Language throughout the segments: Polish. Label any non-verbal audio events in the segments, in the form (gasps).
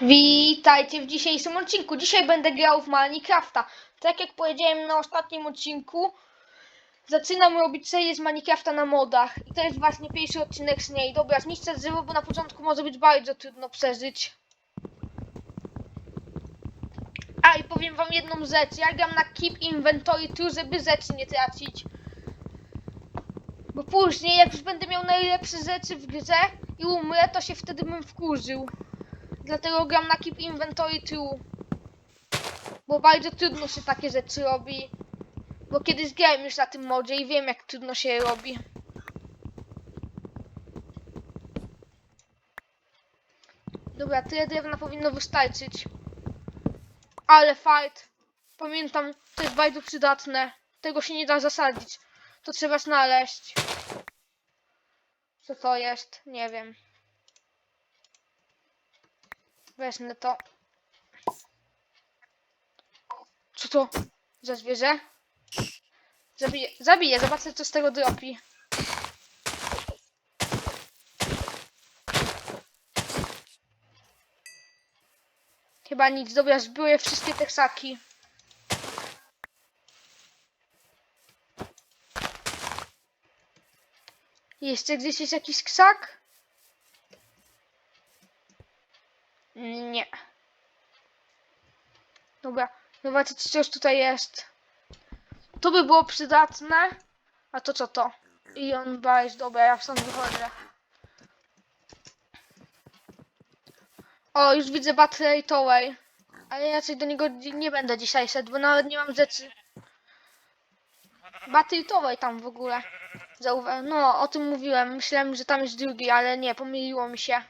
Witajcie w dzisiejszym odcinku. Dzisiaj będę grał w Minecrafta. Tak jak powiedziałem na ostatnim odcinku, zaczynam robić serię z Minecrafta na modach. I to jest właśnie pierwszy odcinek z niej. Dobra, zniszczę drzewo, bo na początku może być bardzo trudno przeżyć. A i powiem wam jedną rzecz. Ja gram na Keep Inventory tu, żeby rzeczy nie tracić. Bo później, jak już będę miał najlepsze rzeczy w grze i umrę, to się wtedy bym wkurzył. Dlatego gram na Keep Inventory True. Bo bardzo trudno się takie rzeczy robi. Bo kiedyś grałem już na tym modzie i wiem jak trudno się robi. Dobra, tyle drewna powinno wystarczyć. Ale fight. Pamiętam, to jest bardzo przydatne. Tego się nie da zasadzić. To trzeba znaleźć. Co to jest? Nie wiem. Wezmę to. Co to? Za zwierzę? Zabiję, zabiję, zobaczę co z tego dropi. Chyba nic, dobra, zbiorę wszystkie te ssaki. Jeszcze gdzieś jest jakiś krzak? Nie. Dobra, zobaczyć co już tutaj jest. To by było przydatne. A to co to? Ion Bajs, dobra, ja stąd wychodzę. O, już widzę Battery Tower. Ale raczej do niego nie będę dzisiaj szedł, bo nawet nie mam rzeczy. Battery Tower tam w ogóle. Zauwa- no, o tym mówiłem. Myślałem, że tam jest drugi, ale nie, pomyliło mi się.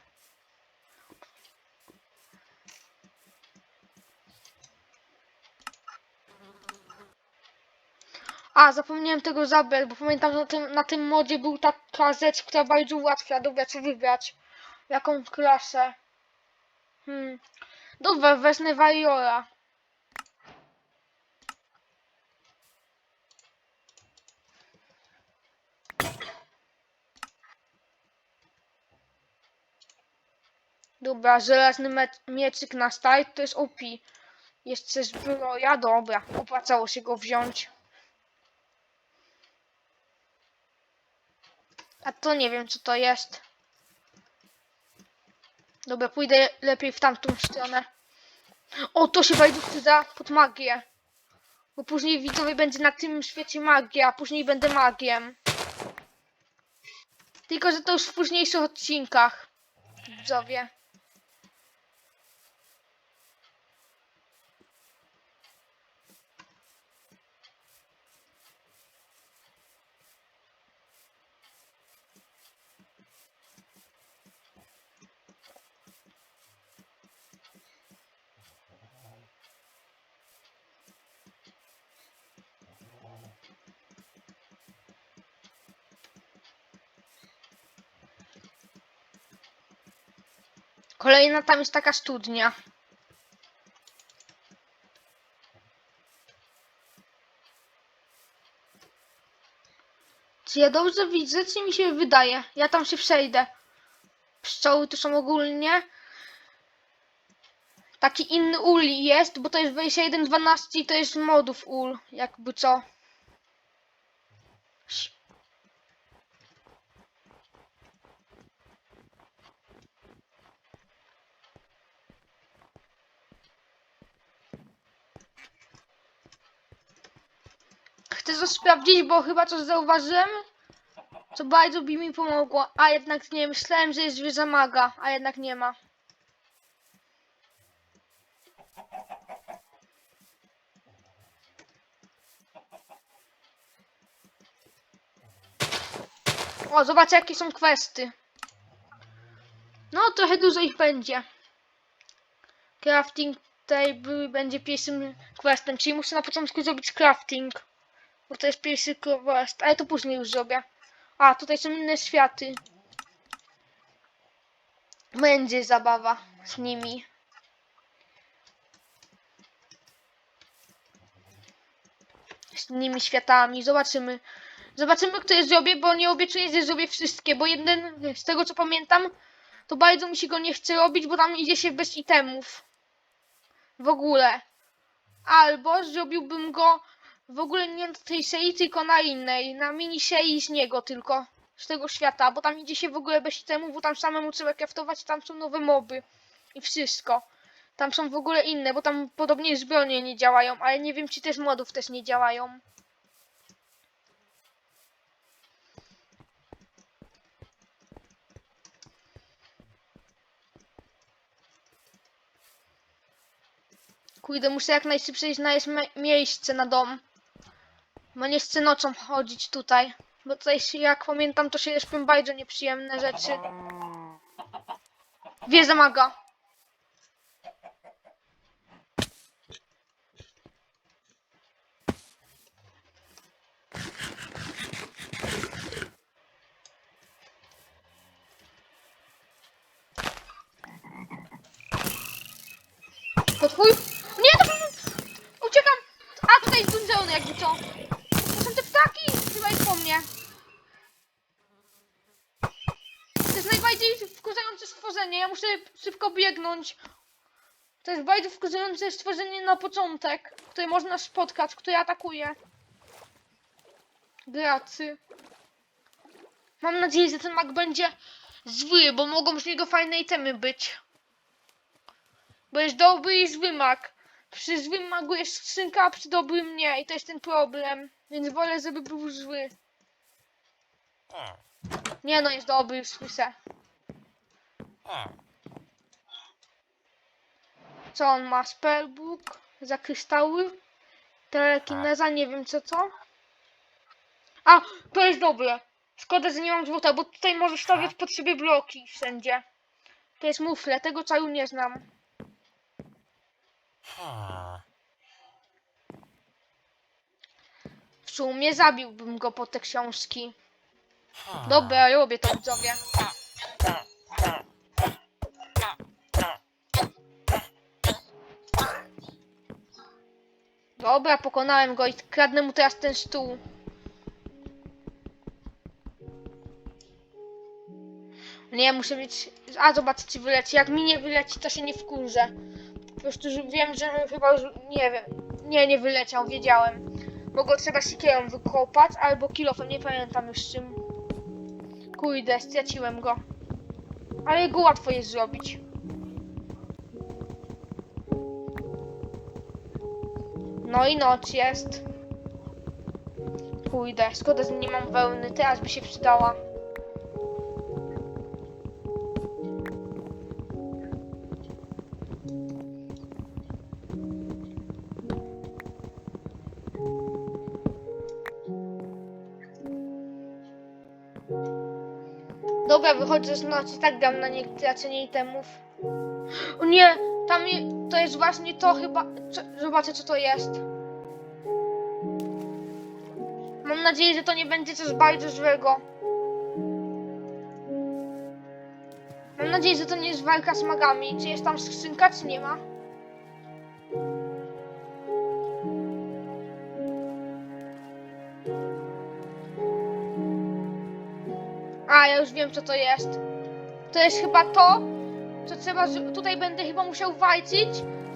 A, zapomniałem tego zabrać, bo pamiętam, na tym, na tym modzie był taka rzecz, która bardzo ułatwia dobra, co wybrać. Jaką klasę. Hmm. Dobra, wezmę Warriora. Dobra, żelazny mieczyk na start to jest OP. Jeszcze zbroja, dobra, opłacało się go wziąć. A to nie wiem co to jest. Dobra, pójdę lepiej w tamtą stronę. O, to się bardzo przyda pod magię. Bo później widzowie będzie na tym świecie magia, a później będę magiem. Tylko, że to już w późniejszych odcinkach. Widzowie. Kolejna tam jest taka studnia. Czy ja dobrze widzę, czy mi się wydaje? Ja tam się przejdę. Pszczoły tu są ogólnie. Taki inny ul jest, bo to jest wersja 1.12 i to jest modów ul, jakby co. Chcę to sprawdzić, bo chyba coś zauważyłem, co bardzo by mi pomogło. A jednak nie, myślałem, że jest wieża maga, a jednak nie ma. O, zobaczę jakie są questy. No, trochę dużo ich będzie. Crafting table będzie pierwszym questem, czyli muszę na początku zrobić crafting. Bo to jest pierwszy quest, ale to później już zrobię. A, tutaj są inne światy. Będzie zabawa z nimi. Z innymi światami. Zobaczymy. Zobaczymy, które zrobię, bo nie obiecuję, że zrobię wszystkie, bo jeden, z tego co pamiętam, to bardzo mi się go nie chce robić, bo tam idzie się bez itemów. W ogóle. Albo zrobiłbym go w ogóle nie na tej serii, tylko na innej. Na mini serii z niego tylko. Z tego świata, bo tam idzie się w ogóle bez itemów, bo tam samemu trzeba craftować, tam są nowe moby. I wszystko. Tam są w ogóle inne, bo tam podobnie zbroje nie działają, ale nie wiem, czy też modów też nie działają. Kurde, muszę jak najszybciej znaleźć miejsce na dom. Bo nie chcę nocą chodzić tutaj. Bo tutaj, jak pamiętam, to się śpią bardzo nieprzyjemne rzeczy. Wie zamaga. To twój? Nie, to Uciekam! A, tutaj jest dungeon jakby co. To są te ptaki! Chyba jest po mnie. To jest najbardziej wkurzające stworzenie. Ja muszę szybko biegnąć. To jest bardzo wkurzające stworzenie na początek, które można spotkać, które atakuje. Gracy. Mam nadzieję, że ten mag będzie zły, bo mogą z niego fajne itemy być. Bo jest dobry i zły mag. Przy złym magu jest skrzynka, a przy dobrym nie. I to jest ten problem. Więc wolę, żeby był zły. Nie no, jest dobry, już słyszę. Co on ma? Spellbook? Za kryształy? Telekineza? Nie wiem co co. A, to jest dobre. Szkoda, że nie mam złota, bo tutaj możesz stawiać pod siebie bloki wszędzie. To jest mufle, tego czaru nie znam. W sumie zabiłbym go po te książki. Dobra, robię to widzowie. Dobra, pokonałem go i kradnę mu teraz ten stół. Nie, muszę mieć... A, zobacz, czy wyleci. Jak mi nie wyleci, to się nie wkurzę. Po prostu wiem, że chyba już... Nie wiem. Nie, nie wyleciał, wiedziałem. Bo go trzeba sikierą wykopać, albo kilofem, nie pamiętam już czym. Kurde, straciłem go. Ale go łatwo jest zrobić. No i noc jest. Kurde, szkoda, że nie mam wełny, teraz by się przydała. Dobra, wychodzę z nocy, tak dam na nie tracenie itemów. O nie, tam je, to jest właśnie to chyba. Co, zobaczę co to jest. Mam nadzieję, że to nie będzie coś bardzo złego. Mam nadzieję, że to nie jest walka z magami. Czy jest tam skrzynka, czy nie ma? Ja już wiem co to jest. To jest chyba to, co trzeba. z- Tutaj będę chyba musiał walczyć,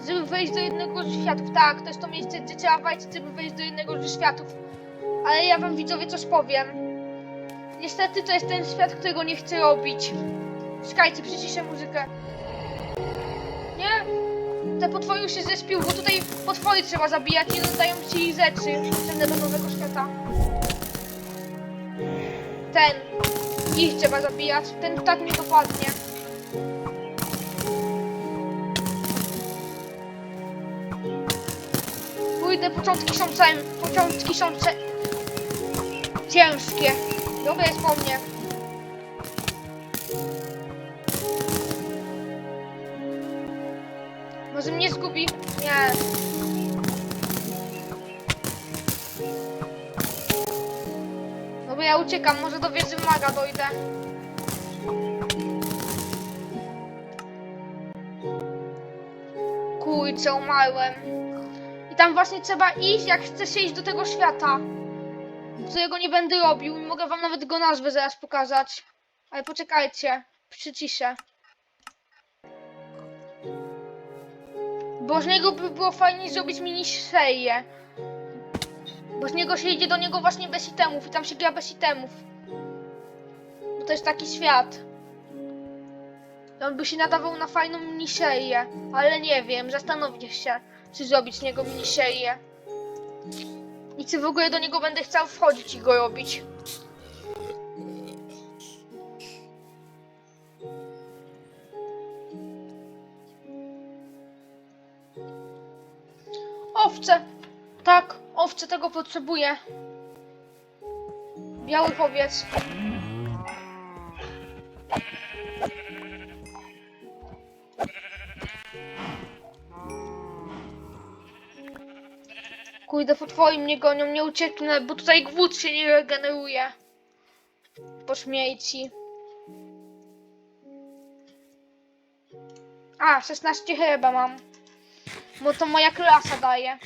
żeby wejść do jednego ze światów. Tak, to jest to miejsce, gdzie trzeba walczyć, żeby wejść do jednego ze światów. Ale ja wam widzowie coś powiem. Niestety to jest ten świat, którego nie chcę robić. Czekajcie, przyciszę muzykę. Nie? Te potwory już się zespił, bo tutaj potwory trzeba zabijać i dodają ci rzeczy potrzebne do nowego świata. Ten. Ich trzeba zabijać. Ten tak mnie dopadnie. Pójdę, początki są całym, początki są cze... ciężkie. Dobra jest po mnie. Może mnie zgubi? Nie. uciekam, może do wieży maga dojdę. Kurczę, umarłem. I tam właśnie trzeba iść, jak chcesz iść do tego świata. Którego nie będę robił i mogę wam nawet go nazwę zaraz pokazać. Ale poczekajcie, przyciszę. Bo z niego by było fajniej zrobić mini serię. Bo z niego się idzie do niego właśnie bez itemów i tam się gra bez itemów. Bo to jest taki świat. On by się nadawał na fajną miniserię, ale nie wiem, zastanowię się, czy zrobić z niego miniserię. I czy w ogóle do niego będę chciał wchodzić i go robić. Owce! Tak, owce tego potrzebuję. Biały powiedz. Kurde, potwory mnie gonią, nie ucieknę, bo tutaj gwód się nie regeneruje. Po śmierci. A, 16 chyba mam. Bo to moja klasa daje.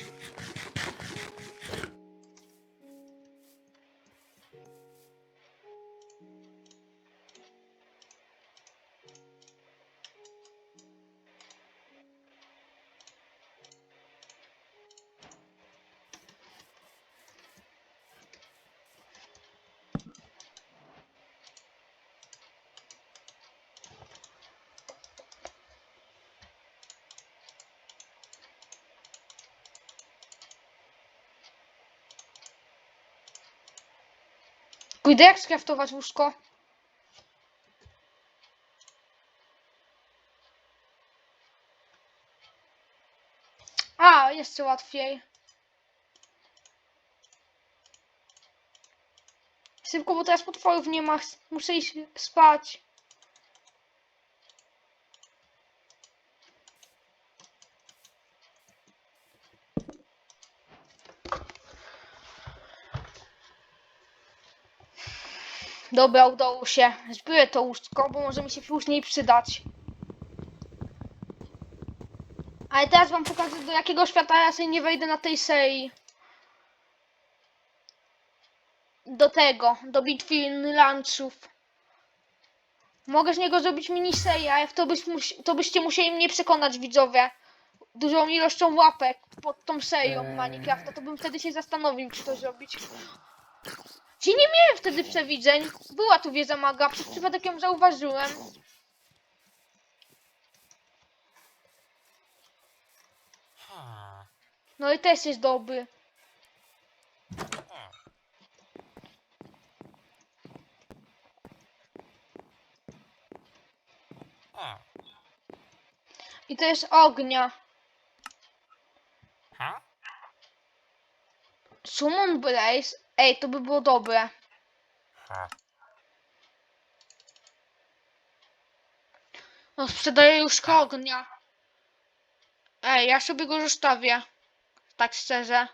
Kurde, jak skraftować łóżko? A, jeszcze łatwiej. Szybko, bo teraz potworów nie ma. Muszę iść spać. Dobra, udało się. Zbiorę to łóżko, bo może mi się później przydać. Ale teraz wam pokażę, do jakiego świata ja sobie nie wejdę na tej serii. Do tego, do bitwy lunchów. Mogę z niego zrobić miniserię, ale w to, byś to byście musieli mnie przekonać, widzowie. Dużą ilością łapek pod tą serią Minecrafta, to bym wtedy się zastanowił, czy to zrobić. Ci nie miałem wtedy przewidzeń. Była tu wiedza maga, przez przypadek ją zauważyłem. No i też jest dobry. I to jest ognia. Summon Blaze. Ej, to by było dobre. No, sprzedaję już ognia. Ej, ja sobie go zostawię. Tak szczerze.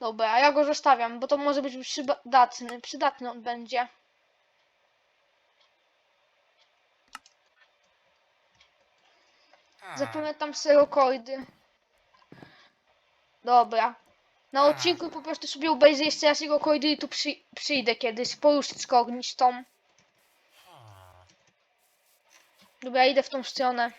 Dobra, ja go zostawiam, bo to może być przydatny. Przydatny on będzie. Zapamiętam serokoidy. Dobra. Na odcinku po prostu sobie obejrzę jeszcze raz jego koidy i tu przy, przyjdę kiedyś poruszyć z ognistą. Dobra, idę w tą stronę.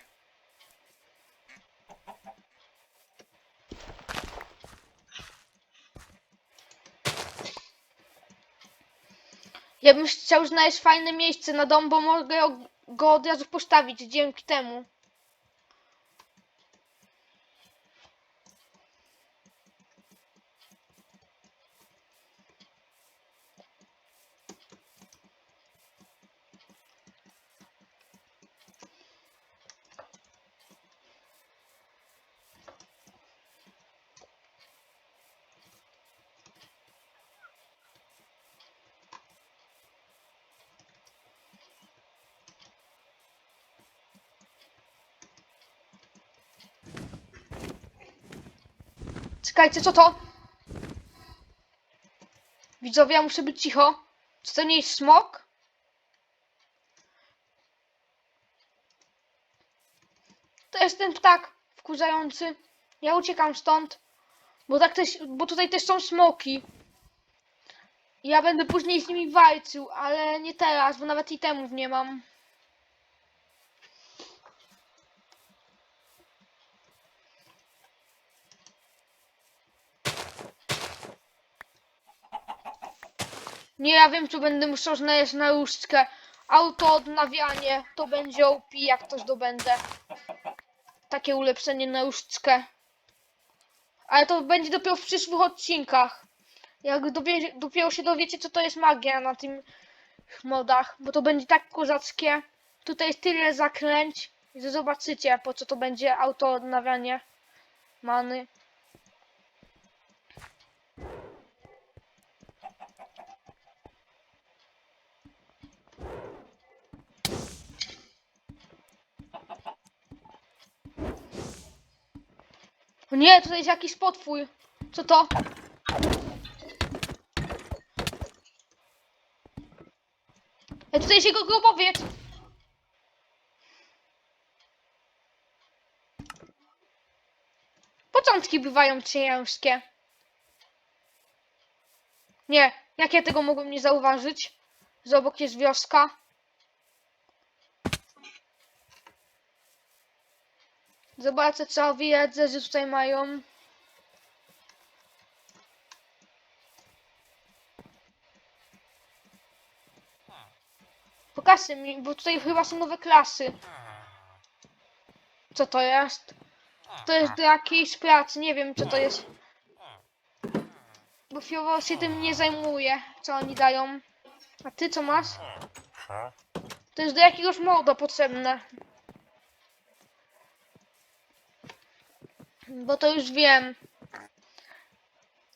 Ja bym chciał znaleźć fajne miejsce na dom, bo mogę go od razu postawić dzięki temu. Czekajcie, co to? Widzowie, ja muszę być cicho. Czy to nie jest smok? To jest ten ptak wkurzający. Ja uciekam stąd. Bo, tak też, bo tutaj też są smoki. Ja będę później z nimi walczył, ale nie teraz, bo nawet itemów nie mam. Nie, ja wiem, co będę musiał znaleźć na różdżkę. Auto odnawianie, to będzie OP, jak to zdobędę. Takie ulepszenie na różdżkę. Ale to będzie dopiero w przyszłych odcinkach. Jak dowie, dopiero się dowiecie, co to jest magia na tym modach, bo to będzie tak kozackie. Tutaj jest tyle zakręć, że zobaczycie, po co to będzie auto odnawianie many. Nie, tutaj jest jakiś potwór. Co to? Ej, tutaj jest jego grobowiec. Początki bywają ciężkie. Nie, jak ja tego mogłem nie zauważyć? Że obok jest wioska. Zobaczę co wiedzę, że tutaj mają. Pokażcie mi, bo tutaj chyba są nowe klasy. Co to jest? To jest do jakiejś pracy, nie wiem co to jest. Bo Fiowo się tym nie zajmuje, co oni dają. A ty co masz? To jest do jakiegoś moda potrzebne. Bo to już wiem.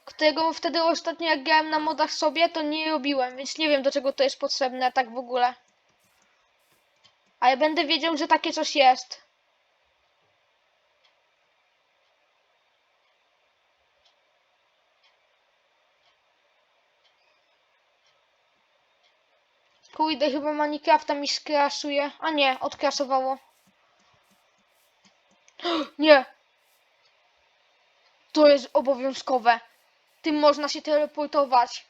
Którego wtedy ostatnio jak grałem na modach sobie, to nie robiłem, więc nie wiem do czego to jest potrzebne tak w ogóle. Ale będę wiedział, że takie coś jest. Kurde, chyba Minecrafta mi skraszuje. A nie, odkrasowało. (gasps) Nie! To jest obowiązkowe. Tym można się teleportować.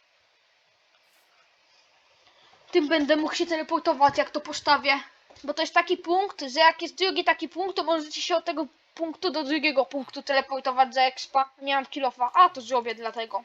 Tym będę mógł się teleportować, jak to postawię. Bo to jest taki punkt, że jak jest drugi taki punkt, to możecie się od tego punktu do drugiego punktu teleportować za expa. Nie mam kilofa. A, to zrobię dlatego.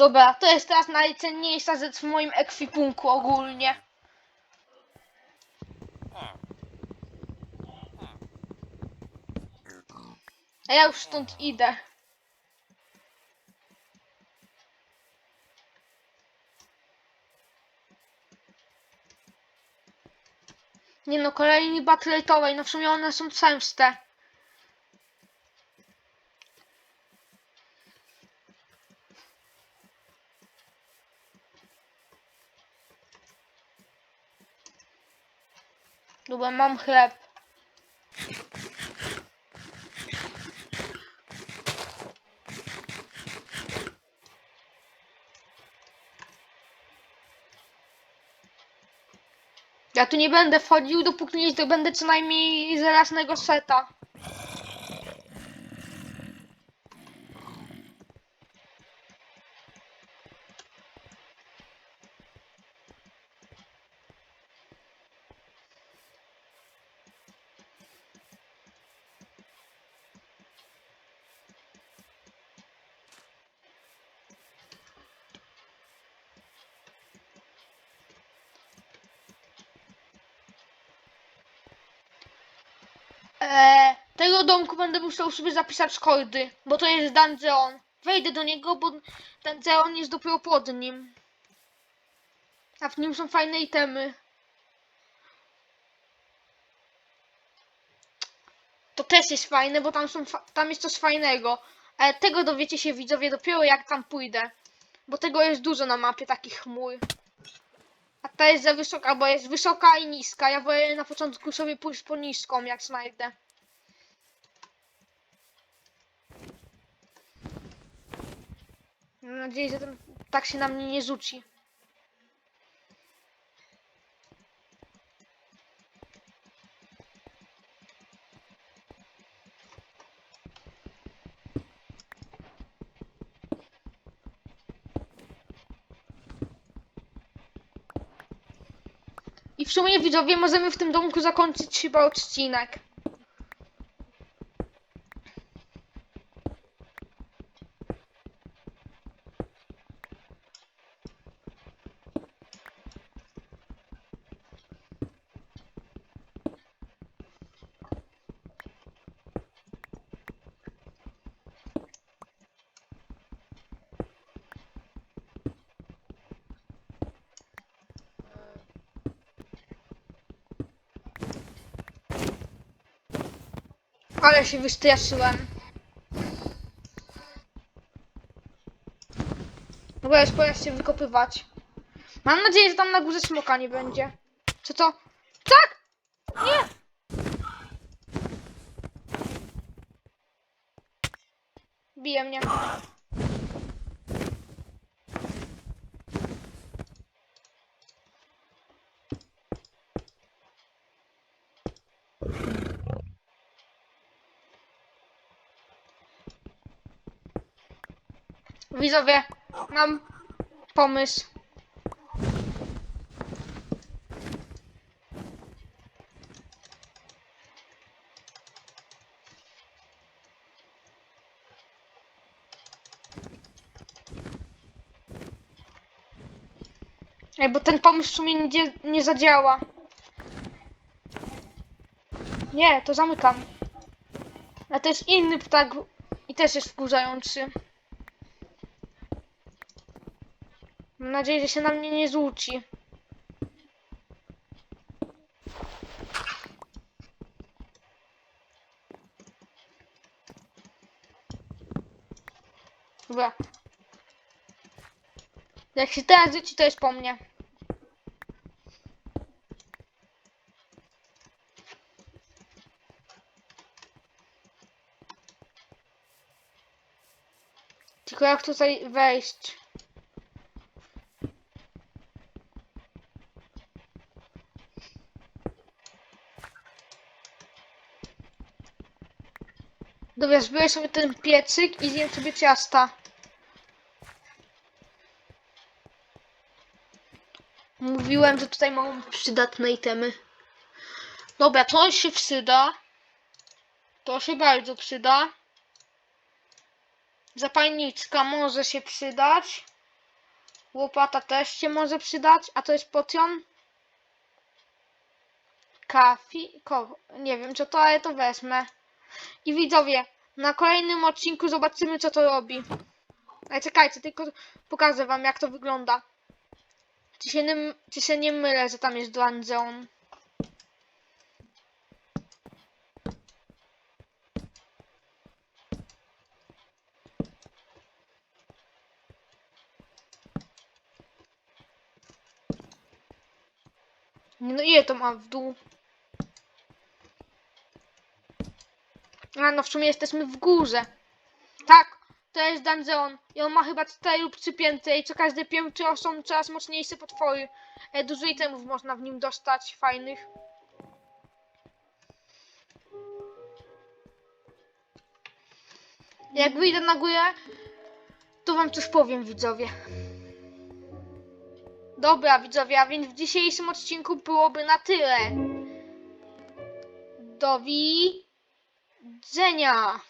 Dobra, to jest teraz najcenniejsza rzecz w moim ekwipunku ogólnie. A ja już stąd idę. Nie no, kolejni batletowej, no w sumie one są częste. Dobra, mam chleb. Ja tu nie będę wchodził, dopóki nie zdobędę co najmniej żelaznego seta. Eee, tego domku będę musiał sobie zapisać kordy, bo to jest dungeon. Wejdę do niego, bo dungeon jest dopiero pod nim. A w nim są fajne itemy. To też jest fajne, bo tam, są tam jest coś fajnego. Ale tego dowiecie się widzowie dopiero jak tam pójdę. Bo tego jest dużo na mapie, takich chmur. A ta jest za wysoka, bo jest wysoka i niska. Ja wolę na początku sobie pójść po niską, jak znajdę. Mam nadzieję, że ten tak się na mnie nie rzuci. I w sumie widzowie możemy w tym domku zakończyć chyba odcinek. Ale się wystraszyłem. Dobra, już pora się wykopywać. Mam nadzieję, że tam na górze smoka nie będzie. Co to? Tak! Nie! Bije mnie. Widzowie, mam pomysł. Ej, bo ten pomysł w sumie nie, nie zadziała. Nie, to zamykam. A jest inny ptak i też jest wkurzający. Mam nadzieję, że się na mnie nie złuci. Dobra. Jak się teraz rzuci, to jest po mnie. Tylko jak tutaj wejść? Dobra, zbiorę sobie ten piecyk i zjem sobie ciasta. Mówiłem, że tutaj mam przydatne itemy. Dobra, to się przyda. To się bardzo przyda. Zapalniczka może się przydać. Łopata też się może przydać. A to jest potion? Kafi? Ko nie wiem co to, ale to wezmę. I widzowie, na kolejnym odcinku zobaczymy co to robi. Ale czekajcie, tylko pokażę wam jak to wygląda. Czy się, nie, czy się nie mylę, że tam jest dungeon? No ile to ma w dół? No w sumie jesteśmy w górze. Tak, to jest dungeon. I on ma chyba 4 lub 3 piętry i co każde piętro są coraz mocniejsze potwory. E, dużo itemów można w nim dostać, fajnych. Jak wyjdę na górę, to wam coś powiem, widzowie. Dobra, widzowie, a więc w dzisiejszym odcinku byłoby na tyle. Do widzenia.